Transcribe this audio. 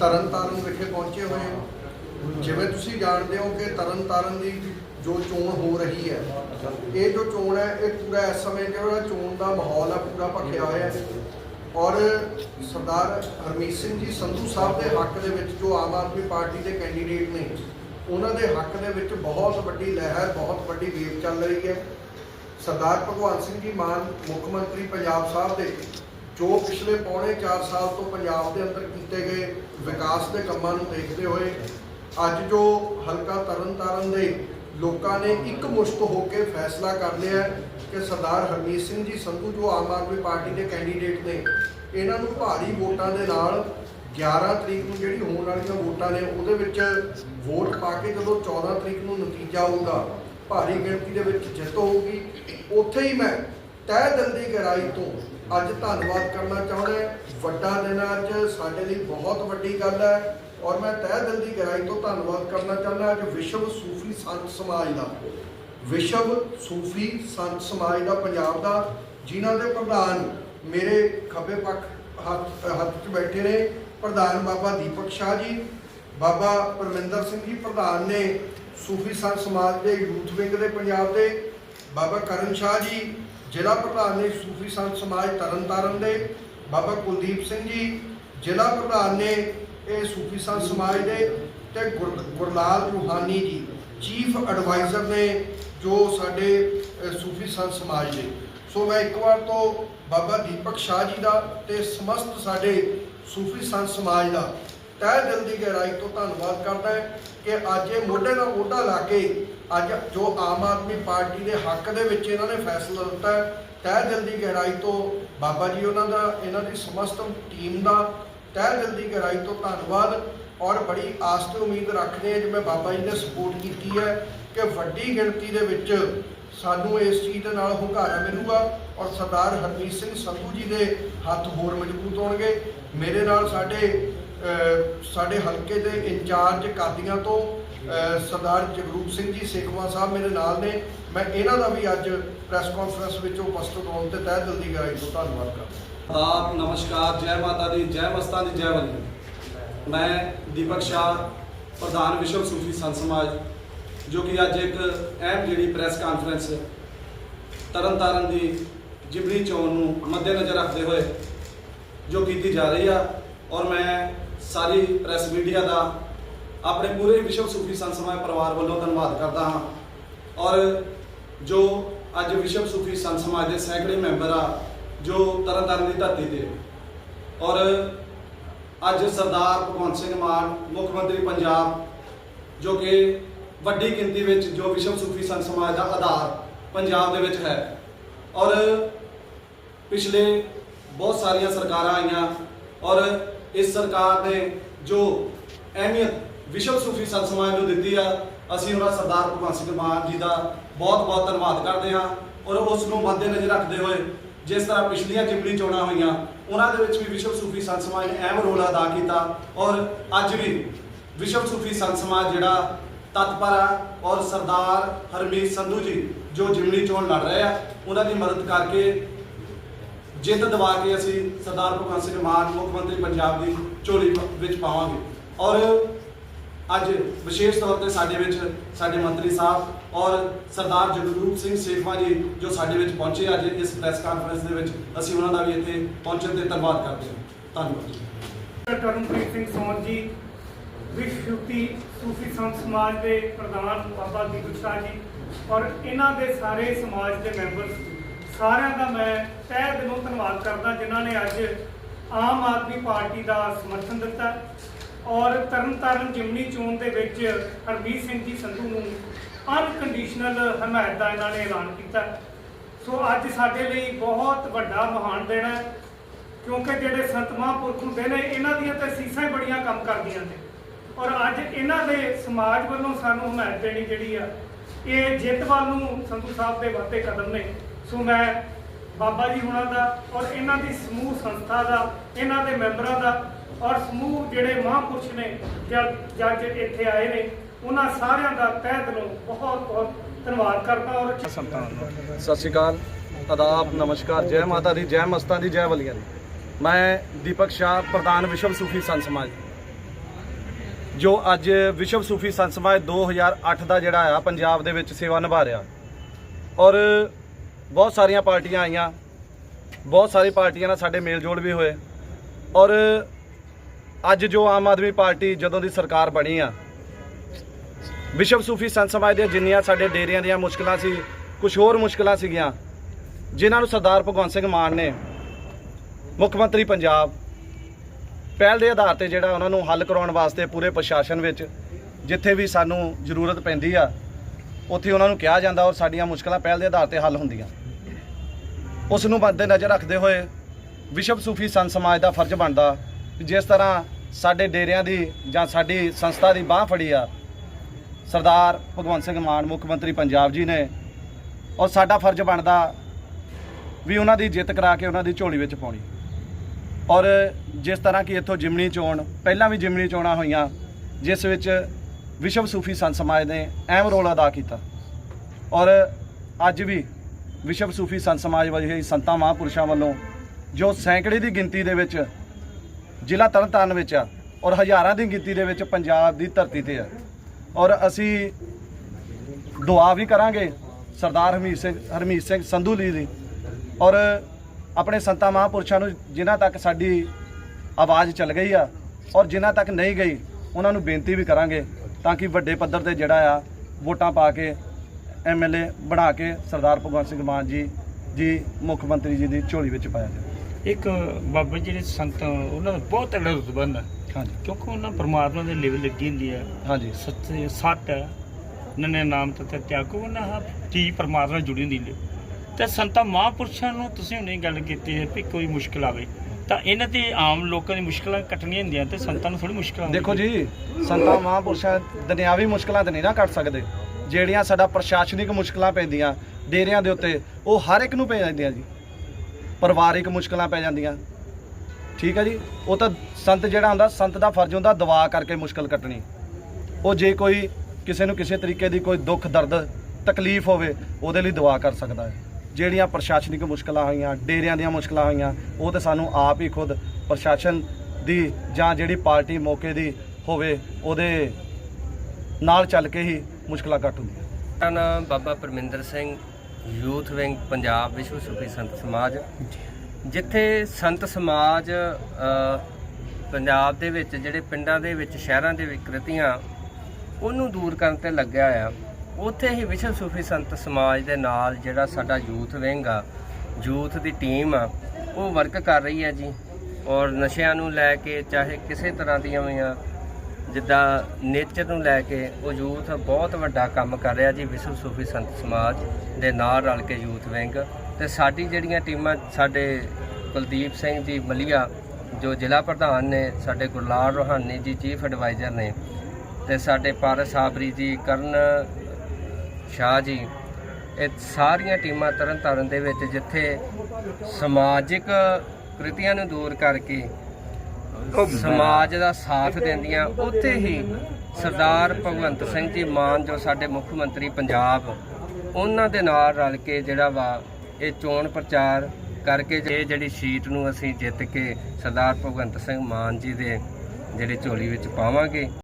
ਤਰਨਤਾਰਨ ਵਿਖੇ ਪਹੁੰਚੇ ਹੋਏ ਹੋ ਜਿਵੇਂ ਤੁਸੀਂ ਜਾਣਦੇ ਹੋ ਕਿ ਤਰਨਤਾਰਨ ਦੀ ਜੋ ਚੋਣ ਹੋ ਰਹੀ ਹੈ, ਇਹ ਜੋ ਚੋਣ ਹੈ, ਇਹ ਪੂਰਾ ਇਸ ਸਮੇਂ ਜਿਹੜਾ ਚੋਣ ਦਾ ਮਾਹੌਲ ਹੈ ਪੂਰਾ ਭਖਿਆ ਹੋਇਆ ਹੈ। ਔਰ ਸਰਦਾਰ ਹਰਮੀਤ ਸਿੰਘ ਜੀ ਸੰਧੂ ਸਾਹਿਬ ਦੇ ਹੱਕ ਦੇ ਵਿੱਚ ਜੋ ਆਮ ਆਦਮੀ ਪਾਰਟੀ ਦੇ ਕੈਂਡੀਡੇਟ ਨੇ, ਉਹਨਾਂ ਦੇ ਹੱਕ ਦੇ ਵਿੱਚ ਬਹੁਤ ਵੱਡੀ ਲਹਿਰ, ਬਹੁਤ ਵੱਡੀ ਵੇਵ ਚੱਲ ਰਹੀ ਹੈ। ਸਰਦਾਰ ਭਗਵੰਤ ਸਿੰਘ ਜੀ ਮਾਨ ਮੁੱਖ ਮੰਤਰੀ ਪੰਜਾਬ ਸਾਹਿਬ ਦੇ ਜੋ ਪਿਛਲੇ ਪੌਣੇ 4 ਸਾਲ ਤੋਂ ਪੰਜਾਬ ਦੇ ਅੰਦਰ ਕੀਤੇ ਗਏ ਵਿਕਾਸ ਦੇ ਕੰਮਾਂ ਨੂੰ ਦੇਖਦੇ ਹੋਏ, ਅੱਜ ਜੋ ਹਲਕਾ ਤਰਨਤਾਰਨ ਦੇ ਲੋਕਾਂ ਨੇ ਇੱਕ ਮੁਸ਼ਤ ਹੋ ਕੇ ਫੈਸਲਾ ਕਰ ਲਿਆ ਕਿ ਸਰਦਾਰ ਹਰਮੀਤ ਸਿੰਘ ਜੀ ਸੰਧੂ ਜੋ ਆਮ ਆਦਮੀ ਪਾਰਟੀ ਦੇ ਕੈਂਡੀਡੇਟ ਨੇ, ਇਹਨਾਂ ਨੂੰ ਭਾਰੀ ਵੋਟਾਂ ਦੇ ਨਾਲ 11 ਤਰੀਕ ਨੂੰ ਜਿਹੜੀ ਹੋਣ ਵਾਲੀਆਂ ਵੋਟਾਂ ਨੇ, ਉਹਦੇ ਵਿੱਚ ਵੋਟ ਪਾ ਕੇ ਜਦੋਂ 14 ਤਰੀਕ ਨੂੰ ਨਤੀਜਾ ਆਊਗਾ, ਭਾਰੀ ਗਿਣਤੀ ਦੇ ਵਿੱਚ ਜਿੱਤ ਹੋਊਗੀ। ਉੱਥੇ ਹੀ ਮੈਂ ਤਹਿ ਦਿਲ ਦੀ ਗਹਿਰਾਈ ਤੋਂ ਅੱਜ ਧੰਨਵਾਦ ਕਰਨਾ ਚਾਹੁੰਦਾ ਵੱਡਾ ਦਿਨ ਅੱਜ, ਸਾਡੇ ਲਈ ਬਹੁਤ ਵੱਡੀ ਗੱਲ ਹੈ। ਔਰ ਮੈਂ ਤਹਿ ਦਿਲ ਦੀ ਗਹਿਰਾਈ ਤੋਂ ਧੰਨਵਾਦ ਕਰਨਾ ਚਾਹੁੰਦਾ ਅੱਜ ਵਿਸ਼ਵ ਸੂਫੀ ਸੰਤ ਸਮਾਜ ਦਾ। ਵਿਸ਼ਵ ਸੂਫੀ ਸੰਤ ਸਮਾਜ ਦਾ, ਪੰਜਾਬ ਦਾ, ਜਿਨ੍ਹਾਂ ਦੇ ਪ੍ਰਧਾਨ ਮੇਰੇ ਖੱਬੇ ਪੱਖ ਹੱਥ ਹੱਥ 'ਚ ਬੈਠੇ ਨੇ, ਪ੍ਰਧਾਨ ਬਾਬਾ ਦੀਪਕ ਸ਼ਾਹ ਜੀ, ਬਾਬਾ ਪਰਮਿੰਦਰ ਸਿੰਘ ਜੀ ਪ੍ਰਧਾਨ ਨੇ ਸੂਫੀ ਸੰਤ ਸਮਾਜ ਦੇ ਯੂਥ ਵਿੰਗ ਦੇ ਪੰਜਾਬ ਦੇ, ਬਾਬਾ ਕਰਨ ਸ਼ਾਹ ਜੀ ਜ਼ਿਲ੍ਹਾ ਪ੍ਰਧਾਨ ਨੇ ਸੂਫੀ ਸੰਤ ਸਮਾਜ ਤਰਨਤਾਰਨ ਦੇ ਬਾਬਾ ਕੁਲਦੀਪ ਸਿੰਘ ਜੀ, ਜ਼ਿਲ੍ਹਾ ਪ੍ਰਧਾਨ ਨੇ ਇਹ ਸੂਫੀ ਸੰਤ ਸਮਾਜ ਦੇ ਤੇ ਗੁਰ- ਗੁਰਲਾਲ ਰੂਹਾਨੀ ਜੀ, ਚੀਫ ਐਡਵਾਈਜ਼ਰ ਨੇ ਜੋ ਸਾਡੇ ਸੂਫੀ ਸੰਤ ਸਮਾਜ ਦੇ। ਸੋ ਮੈਂ ਇੱਕ ਵਾਰ ਤੋਂ ਬਾਬਾ ਦੀਪਕ ਸ਼ਾਹ ਜੀ ਦਾ ਤੇ ਸਮਸਤ ਸਾਡੇ ਸੂਫੀ ਸੰਤ ਸਮਾਜ ਦਾ ਤਹਿ ਦਿਲ ਦੀ ਗਹਿਰਾਈ ਤੋਂ ਧੰਨਵਾਦ ਕਰਦਾ ਹੈ ਕਿ ਅੱਜ ਇਹ ਮੋਢੇ ਨਾਲ ਮੋਢਾ ਲਾ ਕੇ ਅੱਜ ਜੋ ਆਮ ਆਦਮੀ ਪਾਰਟੀ ਦੇ ਹੱਕ ਦੇ ਵਿੱਚ ਇਹਨਾਂ ਨੇ ਫੈਸਲਾ ਦਿੱਤਾ ਤਹਿ ਦਿਲ ਦੀ ਗਹਿਰਾਈ ਤੋਂ ਬਾਬਾ ਜੀ ਉਹਨਾਂ ਦਾ, ਇਹਨਾਂ ਦੀ ਸਮਸਤ ਟੀਮ ਦਾ ਤਹਿ ਦਿਲ ਦੀ ਗਹਿਰਾਈ ਤੋਂ ਧੰਨਵਾਦ ਔਰ ਬੜੀ ਆਸ ਤੇ ਉਮੀਦ ਰੱਖਦੇ ਹਾਂ, ਜਿਵੇਂ ਬਾਬਾ ਜੀ ਨੇ ਸਪੋਰਟ ਕੀਤੀ ਹੈ ਕਿ ਵੱਡੀ ਗਿਣਤੀ ਦੇ ਵਿੱਚ ਸਾਨੂੰ ਇਸ ਚੀਜ਼ ਦੇ ਨਾਲ ਹੁੰਗਾਰਾ ਮਿਲੂਗਾ ਔਰ ਸਰਦਾਰ ਹਰਮੀਤ ਸਿੰਘ ਸੰਧੂ ਜੀ ਦੇ ਹੱਥ ਹੋਰ ਮਜ਼ਬੂਤ ਹੋਣਗੇ। ਮੇਰੇ ਨਾਲ ਸਾਡੇ ਸਾਡੇ ਹਲਕੇ ਦੇ ਇੰਚਾਰਜ ਕਾਦੀਆਂ ਤੋਂ ਸਰਦਾਰ ਜਗਰੂਪ ਸਿੰਘ ਜੀ ਸੇਖਵਾ ਸਾਹਿਬ ਮੇਰੇ ਨਾਲ ਨੇ। ਮੈਂ ਇਹਨਾਂ ਦਾ ਵੀ ਅੱਜ ਪ੍ਰੈਸ ਕਾਨਫਰੰਸ ਵਿੱਚ ਉਪਸਥਿਤ ਹੋਣ ਤੇ ਤਹਿ ਦਿਲ ਦੀ ਗਹਿਰਾਈ ਤੋਂ ਧੰਨਵਾਦ ਕਰਦਾ ਆਪ ਨਮਸਕਾਰ, ਜੈ ਮਾਤਾ ਦੀ, ਜੈ ਮਸਤਾਂ ਦੀ, ਜੈ ਵਲੀ ਮੈਂ ਦੀਪਕ ਸ਼ਾਹ, ਪ੍ਰਧਾਨ ਵਿਸ਼ਵ ਸੂਫੀ ਸੰਤ ਸਮਾਜ, ਜੋ ਕਿ ਅੱਜ ਇੱਕ ਅਹਿਮ ਜਿਹੜੀ ਪ੍ਰੈਸ ਕਾਨਫਰੰਸ ਤਰਨਤਾਰਨ ਦੀ ਜਿਬੜੀ ਚੋਣ ਨੂੰ ਮੱਦੇਨਜ਼ਰ ਰੱਖਦੇ ਹੋਏ ਜੋ ਕੀਤੀ ਜਾ ਰਹੀ ਆ। ਔਰ ਮੈਂ ਸਾਰੀ ਪ੍ਰੈਸ ਮੀਡੀਆ ਦਾ ਆਪਣੇ ਪੂਰੇ ਵਿਸ਼ਵ ਸੂਫੀ ਸੰਤ ਸਮਾਜ ਪਰਿਵਾਰ ਵੱਲੋਂ ਧੰਨਵਾਦ ਕਰਦਾ ਹਾਂ। ਔਰ ਜੋ ਅੱਜ ਵਿਸ਼ਵ ਸੂਫੀ ਸੰਤ ਸਮਾਜ ਦੇ ਸੈਂਕੜੇ ਮੈਂਬਰ ਆ, ਜੋ ਤਰਨਤਾਰਨ ਦੀ ਧਰਤੀ ਤੇ ਔਰ ਅੱਜ ਸਰਦਾਰ ਭਗਵੰਤ ਸਿੰਘ ਮਾਨ, ਮੁੱਖ ਮੰਤਰੀ ਪੰਜਾਬ, ਜੋ ਕਿ ਵੱਡੀ ਗਿਣਤੀ ਵਿੱਚ ਜੋ ਵਿਸ਼ਵ ਸੂਫੀ ਸੰਤ ਸਮਾਜ ਦਾ ਆਧਾਰ ਪੰਜਾਬ ਦੇ ਵਿੱਚ ਹੈ। ਔਰ ਪਿਛਲੇ ਬਹੁਤ ਸਾਰੀਆਂ ਸਰਕਾਰਾਂ ਆਈਆਂ। ਔਰ ਇਸ ਸਰਕਾਰ ਨੇ ਜੋ ਅਹਿਮੀਅਤ ਵਿਸ਼ਵ ਸੂਫੀ ਸੰਤ ਸਮਾਜ ਨੂੰ ਦਿੱਤੀ ਆ। ਅਸੀਂ ਉਹਨਾਂ ਸਰਦਾਰ ਭਗਵੰਤ ਸਿੰਘ ਮਾਨ ਜੀ ਦਾ ਬਹੁਤ ਬਹੁਤ ਧੰਨਵਾਦ ਕਰਦੇ ਹਾਂ ਔਰ ਉਸ ਨੂੰ ਮੱਦੇਨਜ਼ਰ ਰੱਖਦੇ ਹੋਏ ਜਿਸ ਤਰ੍ਹਾਂ ਪਿਛਲੀਆਂ ਜਿਮਨੀ ਚੋਣਾਂ ਹੋਈਆਂ, ਉਹਨਾਂ ਦੇ ਵਿੱਚ ਵੀ ਵਿਸ਼ਵ ਸੂਫੀ ਸੰਤ ਸਮਾਜ ਨੇ ਅਹਿਮ ਰੋਲ ਅਦਾ ਕੀਤਾ ਔਰ ਅੱਜ ਵੀ ਵਿਸ਼ਵ ਸੂਫੀ ਸੰਤ ਸਮਾਜ ਜਿਹੜਾ ਤਤਪਰ ਆ ਔਰ ਸਰਦਾਰ ਹਰਮੀਤ ਸੰਧੂ ਜੀ ਜੋ ਜਿਮਨੀ ਚੋਣ ਲੜ ਰਹੇ ਆ, ਉਹਨਾਂ ਦੀ ਮਦਦ ਕਰਕੇ ਜਿੱਤ ਦਿਵਾ ਕੇ ਅਸੀਂ ਸਰਦਾਰ ਭਗਵੰਤ ਸਿੰਘ ਮਾਨ ਮੁੱਖ ਮੰਤਰੀ ਪੰਜਾਬ ਦੀ ਝੋਲੀ ਵਿੱਚ ਪਾਵਾਂਗੇ। ਔਰ ਅੱਜ ਵਿਸ਼ੇਸ਼ ਤੌਰ ਤੇ ਸਾਡੇ ਵਿੱਚ ਸਾਡੇ ਮੰਤਰੀ ਸਾਹਿਬ ਔਰ ਸਰਦਾਰ ਜਗਰੂਪ ਸਿੰਘ ਸੇਖਵਾ ਜੀ ਜੋ ਸਾਡੇ ਵਿੱਚ ਪਹੁੰਚੇ ਅੱਜ ਇਸ ਪ੍ਰੈਸ ਕਾਨਫਰੰਸ ਦੇ ਵਿੱਚ, ਅਸੀਂ ਉਹਨਾਂ ਦਾ ਵੀ ਇੱਥੇ ਪਹੁੰਚਣ ਤੇ ਧੰਨਵਾਦ ਕਰਦੇ ਹਾਂ। ਧੰਨਵਾਦ ਜੀ। ਕਰਨਪ੍ਰੀਤ ਸਿੰਘ ਸੋਨ ਜੀ, ਵਿਸ਼ਵ ਸੂਫੀ ਸੰਤ ਸਮਾਜ ਦੇ ਪ੍ਰਧਾਨ ਬਾਬਾ ਦੀਪਕ ਸ਼ਾਹ ਜੀ ਔਰ ਇਹਨਾਂ ਦੇ ਸਾਰੇ ਸਮਾਜ ਦੇ ਮੈਂਬਰ ਸਾਰਿਆਂ ਦਾ ਮੈਂ ਤਹਿ ਦਿਲੋਂ ਧੰਨਵਾਦ ਕਰਦਾ ਜਿਨ੍ਹਾਂ ਨੇ ਅੱਜ ਆਮ ਆਦਮੀ ਪਾਰਟੀ ਦਾ ਸਮਰਥਨ ਦਿੱਤਾ। ਔਰ ਤਰਨਤਾਰਨ ਜਿਮਨੀ ਚੋਣ ਦੇ ਵਿੱਚ ਹਰਮੀਤ ਸਿੰਘ ਜੀ ਸੰਧੂ ਨੂੰ ਅਨਕੰਡੀਸ਼ਨਲ ਹਮਾਇਤ ਦਾ ਇਹਨਾਂ ਨੇ ਐਲਾਨ ਕੀਤਾ। ਸੋ ਅੱਜ ਸਾਡੇ ਲਈ ਬਹੁਤ ਵੱਡਾ ਮਹਾਨ ਦਿਨ ਹੈ, ਕਿਉਂਕਿ ਜਿਹੜੇ ਸੰਤ ਮਹਾਂਪੁਰਖ ਹੁੰਦੇ ਨੇ, ਇਹਨਾਂ ਦੀਆਂ ਤਾਂ ਸੀਸਾਂ ਹੀ ਬੜੀਆਂ ਕੰਮ ਕਰਦੀਆਂ ਨੇ। ਔਰ ਅੱਜ ਇਹਨਾਂ ਦੇ ਸਮਾਜ ਵੱਲੋਂ ਸਾਨੂੰ ਹਮਾਇਤ ਦੇਣੀ ਜਿਹੜੀ ਆ, ਇਹ ਜਿੱਤ ਵੱਲ ਨੂੰ ਸੰਧੂ ਸਾਹਿਬ ਦੇ ਵਾਤੇ ਕਦਮ ਨੇ। ਸੋ ਮੈਂ ਬਾਬਾ ਜੀ ਹੁਣਾਂ ਦਾ ਔਰ ਇਹਨਾਂ ਦੀ ਸਮੂਹ ਸੰਸਥਾ ਦਾ, ਇਹਨਾਂ ਦੇ ਮੈਂਬਰਾਂ ਦਾ ਔਰ ਸਮੂਹ ਜਿਹੜੇ ਮਹਾਂਪੁਰਸ਼ ਨੇ ਜੱਜ ਇੱਥੇ ਆਏ ਨੇ, ਉਹਨਾਂ ਸਾਰਿਆਂ ਦਾ ਤਹਿ ਦਿਲੋਂ ਬਹੁਤ ਬਹੁਤ ਧੰਨਵਾਦ ਕਰਦਾ ਔਰ ਸਤਿ ਸ਼੍ਰੀ ਅਕਾਲ। ਆਦਾਬ, ਨਮਸਕਾਰ, ਜੈ ਮਾਤਾ ਦੀ, ਜੈ ਮਸਤਾਂ ਦੀ, ਜੈ ਵਲੀਆਂ ਦੀ। ਮੈਂ ਦੀਪਕ ਸ਼ਾਹ, ਪ੍ਰਧਾਨ ਵਿਸ਼ਵ ਸੂਫੀ ਸੰਤ ਸਮਾਜ। ਜੋ ਅੱਜ ਵਿਸ਼ਵ ਸੂਫੀ ਸੰਤ ਸਮਾਜ 2008 ਦਾ ਜਿਹੜਾ ਆ, ਪੰਜਾਬ ਦੇ ਵਿੱਚ ਸੇਵਾ ਨਿਭਾ ਰਿਹਾ। ਔਰ ਬਹੁਤ ਸਾਰੀਆਂ ਪਾਰਟੀਆਂ ਆਈਆਂ। ਬਹੁਤ ਸਾਰੀ ਪਾਰਟੀਆਂ ਨਾਲ ਸਾਡੇ ਮੇਲ ਜੋਲ ਵੀ ਹੋਏ। ਔਰ ਅੱਜ ਜੋ ਆਮ ਆਦਮੀ ਪਾਰਟੀ ਜਦੋਂ ਦੀ ਸਰਕਾਰ ਬਣੀ ਆ, ਵਿਸ਼ਵ ਸੂਫੀ ਸੰਤ ਸਮਾਜ ਦੀਆਂ ਜਿੰਨੀਆਂ ਸਾਡੇ ਡੇਰਿਆਂ ਦੀਆਂ ਮੁਸ਼ਕਲਾਂ ਸੀ ਕੁਝ ਹੋਰ ਮੁਸ਼ਕਲਾਂ ਸੀਗੀਆਂ, ਜਿਨ੍ਹਾਂ ਨੂੰ ਸਰਦਾਰ ਭਗਵੰਤ ਸਿੰਘ ਮਾਨ ਨੇ ਮੁੱਖ ਮੰਤਰੀ ਪੰਜਾਬ ਪਹਿਲ ਦੇ ਆਧਾਰ ਤੇ ਜਿਹੜਾ ਉਹਨਾਂ ਨੂੰ ਹੱਲ ਕਰਾਉਣ ਵਾਸਤੇ ਪੂਰੇ ਪ੍ਰਸ਼ਾਸਨ ਵਿੱਚ, ਜਿੱਥੇ ਵੀ ਸਾਨੂੰ ਜ਼ਰੂਰਤ ਪੈਂਦੀ ਆ, ਉੱਥੇ ਉਹਨਾਂ ਨੂੰ ਕਿਹਾ ਜਾਂਦਾ ਔਰ ਸਾਡੀਆਂ ਮੁਸ਼ਕਲਾਂ ਪਹਿਲ ਦੇ ਆਧਾਰ ਤੇ ਹੱਲ ਹੁੰਦੀਆਂ। ਉਸ ਨੂੰ ਮੱਦੇ ਨਜ਼ਰ ਰੱਖਦੇ ਹੋਏ ਵਿਸ਼ਵ ਸੂਫੀ ਸੰਤ ਸਮਾਜ ਦਾ ਫਰਜ਼ ਬਣਦਾ ਜਿਸ ਤਰ੍ਹਾਂ ਸਾਡੇ ਡੇਰਿਆਂ ਦੀ ਜਾਂ ਸਾਡੀ ਸੰਸਥਾ ਦੀ ਬਾਹ ਫੜੀ ਆ, ਸਰਦਾਰ ਭਗਵੰਤ ਸਿੰਘ ਮਾਨ, ਮੁੱਖ ਮੰਤਰੀ ਪੰਜਾਬ ਜੀ ਨੇ, ਔਰ ਸਾਡਾ ਫਰਜ਼ ਬਣਦਾ ਵੀ ਉਹਨਾਂ ਦੀ ਜਿੱਤ ਕਰਾ ਕੇ ਉਹਨਾਂ ਦੀ ਝੋਲੀ ਵਿੱਚ ਪਾਉਣੀ। ਔਰ ਜਿਸ ਤਰ੍ਹਾਂ ਕਿ ਇੱਥੋਂ ਜਿਮਣੀ ਚੋਣ, ਪਹਿਲਾਂ ਵੀ ਜਿਮਣੀ ਚੋਣਾਂ ਹੋਈਆਂ, ਜਿਸ ਵਿੱਚ ਵਿਸ਼ਵ ਸੂਫੀ ਸੰਤ ਸਮਾਜ ਨੇ ਅਹਿਮ ਰੋਲ ਅਦਾ ਕੀਤਾ। ਔਰ ਅੱਜ ਵੀ ਵਿਸ਼ਵ ਸੂਫੀ ਸੰਤ ਸਮਾਜ ਵਜੇ ਸੰਤਾਂ ਮਹਾਂਪੁਰਸ਼ਾਂ ਵੱਲੋਂ ਜੋ ਸੈਂਕੜੇ ਦੀ ਗਿਣਤੀ ਦੇ ਵਿੱਚ ਜ਼ਿਲ੍ਹਾ ਤਰਨਤਾਰਨ ਵਿੱਚ ਆ ਔਰ ਹਜ਼ਾਰਾਂ ਦੀ ਗਿਣਤੀ ਦੇ ਵਿੱਚ ਪੰਜਾਬ ਦੀ ਧਰਤੀ ਤੇ ਆ। ਔਰ ਅਸੀਂ ਦੁਆ ਵੀ ਕਰਾਂਗੇ ਸਰਦਾਰ ਹਰਮੀਤ ਸਿੰਘ ਹਰਮੀਤ ਸਿੰਘ ਸੰਧੂ ਜੀ ਦੀ। ਔਰ ਆਪਣੇ ਸੰਤਾਂ ਮਹਾਂਪੁਰਸ਼ਾਂ ਨੂੰ ਜਿਨ੍ਹਾਂ ਤੱਕ ਸਾਡੀ ਆਵਾਜ਼ ਚੱਲ ਗਈ ਆ ਔਰ ਜਿਨ੍ਹਾਂ ਤੱਕ ਨਹੀਂ ਗਈ, ਉਹਨਾਂ ਨੂੰ ਬੇਨਤੀ ਵੀ ਕਰਾਂਗੇ ਤਾਂ ਕਿ ਵੱਡੇ ਪੱਧਰ ਤੇ ਜਿਹੜਾ ਆ ਵੋਟਾਂ ਪਾ ਕੇ ਐਮਐਲਏ ਬਣਾ ਕੇ ਸਰਦਾਰ ਭਗਵੰਤ ਸਿੰਘ ਮਾਨ ਜੀ ਜੀ ਮੁੱਖ ਮੰਤਰੀ ਜੀ ਦੀ ਝੋਲੀ ਵਿੱਚ ਪਾਇਆ ਜਾਵੇ। ਇੱਕ ਬਾਬਾ ਜਿਹੜੇ ਸੰਤ ਉਹਨਾਂ ਦਾ ਬਹੁਤ ਤਗੜਾ ਰੁਤਬੰਦ ਹੈ। ਹਾਂਜੀ। ਕਿਉਂਕਿ ਉਹਨਾਂ ਪਰਮਾਤਮਾ ਦੇ ਲੈਵਲ ਲੱਗੀ ਹੁੰਦੀ ਹੈ। ਹਾਂਜੀ। ਸੱਚੇ ਸੱਟ ਨਨੇ ਨਾਮ ਤੇ ਤਿਆਗੋ ਉਹਨਾਂ ਹਾ। ਚੀਜ਼ ਪਰਮਾਤਮਾ ਨਾਲ ਜੁੜੀ ਹੁੰਦੀ ਹੈ। ਤੇ ਸੰਤਾਂ ਮਹਾਂਪੁਰਸ਼ਾਂ ਨੂੰ ਤੁਸੀਂ ਹੁਣੇ ਗੱਲ ਕੀਤੀ ਹੈ ਵੀ ਕੋਈ ਮੁਸ਼ਕਲ ਆਵੇ। ਤਾਂ ਇਹਨਾਂ ਤੇ ਆਮ ਲੋਕਾਂ ਦੀ ਮੁਸ਼ਕਲਾਂ ਕੱਟਣੀਆਂ ਹੁੰਦੀਆਂ ਤੇ ਸੰਤਾਂ ਨੂੰ ਥੋੜੀ ਮੁਸ਼ਕਲ ਆਉਂਦੀ ਦੇਖੋ ਜੀ ਸੰਤਾਂ ਮਹਾਂਪੁਰਸ਼ਾਂ ਦੁਨਿਆਵੀ ਮੁਸ਼ਕਲਾਂ ਤੇ ਨਹੀਂ ਨਾ ਕੱਟ ਸਕਦੇ। ਜਿਹੜੀਆਂ ਸਾਡਾ ਪ੍ਰਸ਼ਾਸਨਿਕ ਮੁਸ਼ਕਲਾਂ ਪੈਂਦੀਆਂ ਡੇਰਿਆਂ ਦੇ ਉੱਤੇ ਉਹ ਹਰ ਇੱਕ ਨੂੰ ਪੈ ਜਾਂਦੀਆਂ ਜੀ। ਪਰਿਵਾਰਿਕ ਮੁਸ਼ਕਲਾਂ ਪੈ ਜਾਂਦੀਆਂ। ਠੀਕ ਹੈ ਜੀ? ਉਹ ਤਾਂ ਸੰਤ ਜਿਹੜਾ ਹੁੰਦਾ, ਸੰਤ ਦਾ ਫਰਜ਼ ਹੁੰਦਾ ਦੁਆ ਕਰਕੇ ਮੁਸ਼ਕਲ ਕੱਟਣੀ। ਉਹ ਜੇ ਕੋਈ ਕਿਸੇ ਨੂੰ ਕਿਸੇ ਤਰੀਕੇ ਦੀ ਕੋਈ ਦੁੱਖ, ਦਰਦ, ਤਕਲੀਫ ਹੋਵੇ, ਉਹਦੇ ਲਈ ਦੁਆ ਕਰ ਸਕਦਾ ਹੈ। ਜਿਹੜੀਆਂ ਪ੍ਰਸ਼ਾਸਨਿਕ ਮੁਸ਼ਕਲਾਂ ਹੋਈਆਂ, ਡੇਰਿਆਂ ਦੀਆਂ ਮੁਸ਼ਕਲਾਂ ਹੋਈਆਂ, ਉਹ ਤੇ ਸਾਨੂੰ ਆਪ ਹੀ ਖੁਦ ਪ੍ਰਸ਼ਾਸਨ ਦੀ ਜਾਂ ਜਿਹੜੀ ਪਾਰਟੀ ਮੌਕੇ ਦੀ ਹੋਵੇ, ਉਹਦੇ ਨਾਲ ਚੱਲ ਕੇ ਹੀ ਮੁਸ਼ਕਲਾਂ ਘੱਟ ਹੁੰਦੀਆਂ। ਮੇਰਾ ਨਾਮ ਬਾਬਾ ਪਰਮਿੰਦਰ ਸਿੰਘ ਯੂਥ ਵਿੰਗ ਪੰਜਾਬ ਵਿਸ਼ਵ ਸੂਫੀ ਸੰਤ ਸਮਾਜ। ਜਿੱਥੇ ਸੰਤ ਸਮਾਜ ਪੰਜਾਬ ਦੇ ਵਿੱਚ ਜਿਹੜੇ ਪਿੰਡਾਂ ਦੇ ਵਿੱਚ ਸ਼ਹਿਰਾਂ ਦੇ ਵਿਕਰਤੀਆਂ ਉਹਨੂੰ ਦੂਰ ਕਰਨ ਤੇ ਲੱਗਿਆ ਆ। ਉੱਥੇ ਹੀ ਵਿਸ਼ਵ ਸੂਫੀ ਸੰਤ ਸਮਾਜ ਦੇ ਨਾਲ ਜਿਹੜਾ ਸਾਡਾ ਯੂਥ ਵਿੰਗ ਆ ਯੂਥ ਦੀ ਟੀਮ ਆ ਉਹ ਵਰਕ ਕਰ ਰਹੀ ਹੈ ਜੀ। ਔਰ ਨਸ਼ਿਆਂ ਨੂੰ ਲੈ ਕੇ ਚਾਹੇ ਕਿਸੇ ਤਰ੍ਹਾਂ ਦੀਆਂ ਵੀ ਆ ਜਿੱਦਾਂ ਨੇਚਰ ਨੂੰ ਲੈ ਕੇ ਉਹ ਯੂਥ ਬਹੁਤ ਵੱਡਾ ਕੰਮ ਕਰ ਰਿਹਾ ਜੀ, ਵਿਸ਼ਵ ਸੂਫੀ ਸੰਤ ਸਮਾਜ ਦੇ ਨਾਲ ਰਲ ਕੇ ਯੂਥ ਵਿੰਗ ਤੇ ਸਾਡੀ ਜਿਹੜੀਆਂ ਟੀਮਾਂ ਸਾਡੇ ਕੁਲਦੀਪ ਸਿੰਘ ਜੀ ਮਲੀਆ, ਜੋ ਜ਼ਿਲ੍ਹਾ ਪ੍ਰਧਾਨ ਨੇ, ਸਾਡੇ ਗੁਰਲਾਲ ਰੋਹਾਨੀ ਜੀ ਚੀਫ ਐਡਵਾਈਜ਼ਰ ਨੇ ਤੇ ਸਾਡੇ ਪਾਰਸ ਸਾਬਰੀ ਜੀ, ਕਰਨ ਸ਼ਾਹ ਜੀ, ਇਹ ਸਾਰੀਆਂ ਟੀਮਾਂ ਤਰਨਤਾਰਨ ਦੇ ਵਿੱਚ ਜਿੱਥੇ ਸਮਾਜਿਕ ਕ੍ਰਿਤੀਆਂ ਨੂੰ ਦੂਰ ਕਰਕੇ ਸਮਾਜ ਦਾ ਸਾਥ ਦਿੰਦੀਆਂ। ਉੱਥੇ ਹੀ ਸਰਦਾਰ ਭਗਵੰਤ ਸਿੰਘ ਜੀ ਮਾਨ, ਜੋ ਸਾਡੇ ਮੁੱਖ ਮੰਤਰੀ ਪੰਜਾਬ, ਉਹਨਾਂ ਦੇ ਨਾਲ ਰਲ ਕੇ ਜਿਹੜਾ ਵਾ ਇਹ ਚੋਣ ਪ੍ਰਚਾਰ ਕਰਕੇ ਇਹ ਜਿਹੜੀ ਸੀਟ ਨੂੰ ਅਸੀਂ ਜਿੱਤ ਕੇ ਸਰਦਾਰ ਭਗਵੰਤ ਸਿੰਘ ਮਾਨ ਜੀ ਦੇ ਜਿਹੜੇ ਝੋਲੀ ਵਿੱਚ ਪਾਵਾਂਗੇ।